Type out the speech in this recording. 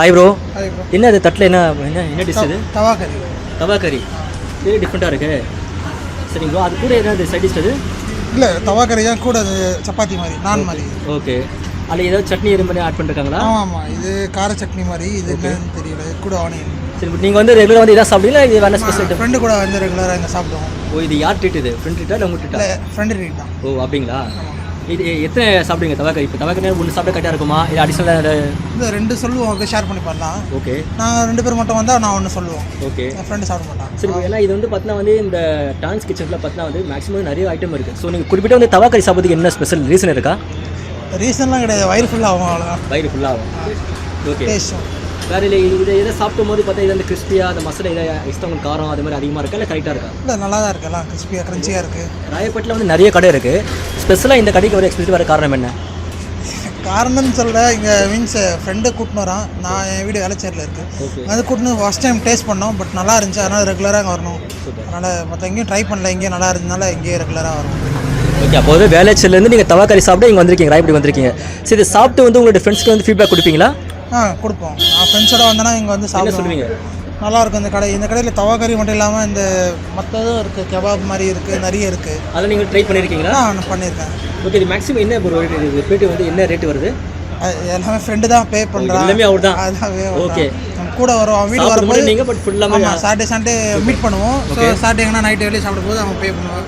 Hi bro என்ன அது தட்டில் என்ன என்ன என்ன டிஷ் இது? தவா கறி தவா கறி இது டிஃப்ரெண்ட்டாக இருக்கு. சரிங்க ப்ரோ அது கூட என்ன சைட் டிஷ் அது? இல்லை தவா கறி தான் கூட அது சப்பாத்தி மாதிரி நான் மாதிரி. ஓகே அதில் ஏதாவது சட்னி எதுவும் பண்ணி ஆட் பண்ணிருக்காங்களா? ஆமாம் ஆமாம். இது கார சட்னி மாதிரி. இது என்னன்னு தெரியல. இது கூட ஆனியன் சரி நீங்கள் வந்து ரெகுலராக வந்து இதான் சாப்பிடுவீங்களா இது வேணா ஸ்பெஷல் ஃப்ரெண்டு கூட வந்து ரெகுலராக இங்கே சாப்பிடுவோம். ஓ இது யார் ட்ரீட் இது? ஃப்ரெண்ட் ட்ரீட்டா இல்லை உங்கள் ட்ரீட்டா ஃப்ரெண்டு ரீட் தான் ஓ அப்படிங்களா? இது எத்தனை சாப்பிடுவீங்க? தவா கறி இப்போ தவா கறி ஒன்று சாப்பிட கரெக்டாக இருக்குமா? இல்லை அடிஷனலாக இந்த ரெண்டு சொல்லுவோம் ஷேர் பண்ணி பண்ணலாம் ஓகே நாங்கள் ரெண்டு பேர் மட்டும் வந்தால் நான் ஒன்று சொல்லுவோம். ஓகே என் ஃப்ரெண்டு சாப்பிட மாட்டான். சரி ஏன்னா இது வந்து பார்த்தீங்கன்னா வந்து இந்த டான்ஸ் கிச்சனில் பார்த்தீங்கன்னா வந்து மேக்ஸிமம் நிறைய ஐட்டம் இருக்குது ஸோ நீங்கள் குறிப்பிட்ட வந்து தவா கறி சாப்பிட்றதுக்கு என்ன ஸ்பெஷல் ரீசன் இருக்கா? ரீசன்லாம் கிடையாது. வயிறு ஃபுல்லாக ஆகும் அவ்வளோதான் வயிறு ஃபுல்லாகும் ஓகே வேறு இல்லை இதை எதை சாப்பிடும் போது பார்த்தா இது அந்த கிறிஸ்பியாக அந்த மசாலா இதை எக்ஸ்ட்ரா காரம் அது மாதிரி அதிகமாக இருக்கா? இல்லை கரெக்டாக இருக்கா? இல்லை நல்லா தான் இருக்கு. எல்லாம் கிறிஸ்பியாக க்ரன்ச்சியாக இருக்குது ராயப்பேட்டில் வந்து நிறைய கடை இருக்குது ஸ்பெஷலாக இந்த கடைக்கு ஒரு எக்ஸ்பெக்ட் வர காரணம் என்ன? காரணம்னு சொல்ல இங்கே மீன்ஸ் ஃப்ரெண்டு கூட்டின்னு வரான். நான் என் வீடு வேலைச்சேரில் இருக்குது அது கூட்டின்னு ஃபஸ்ட் டைம் டேஸ்ட் பண்ணோம். பட் நல்லா இருந்துச்சு. அதனால் ரெகுலராக வரணும். அதனால் மற்ற எங்கேயும் ட்ரை பண்ணல. எங்கேயும் நல்லா இருந்ததுனால எங்கேயே ரெகுலராக வரும் ஓகே அப்போ வந்து வேலைச்சிலேருந்து நீங்கள் தவா கறி சாப்பிட இங்கே வந்திருக்கீங்க. ராயப்படி வந்திருக்கீங்க. சரி இது சாப்பிட்டு வந்து உங்களோட ஃப்ரெண்ட்ஸ்க்கு வந்து ஃபீட்பேக் கொடுப்பீங்களா? ஆ கொடுப்போம். நான் ஃப்ரெண்ட்ஸோட வந்தேன்னா இங்கே வந்து சாப்பிடுவோம். சொல்லுவீங்க நல்லா இருக்கும் இந்த கடை. இந்த கடையில் தவா கறி மட்டும் இல்லாமல் இந்த மற்றதும் இருக்குது கெபாப் மாதிரி இருக்குது நிறைய இருக்குது அதெல்லாம் நீங்கள் ட்ரை பண்ணியிருக்கீங்களா நான் பண்ணியிருக்கேன் ஓகே இது மேக்ஸிமம் என்ன ப்ரோ இது ரேட்டு வந்து என்ன ரேட்டு வருது? எல்லாமே ஃப்ரெண்டு தான் பே பண்ணுறான் எல்லாமே அவர் தான்? அதான் ஓகே கூட வரும் அவன் வீடு வரும்போது போது நீங்கள் பட் ஃபுல்லாக சாட்டர்டே சண்டே மீட் பண்ணுவோம். ஸோ சாட்டர்டே எங்கன்னா நைட்டு வெளியே சாப்பிடும் போது அவன் பே பண்ணுவான்.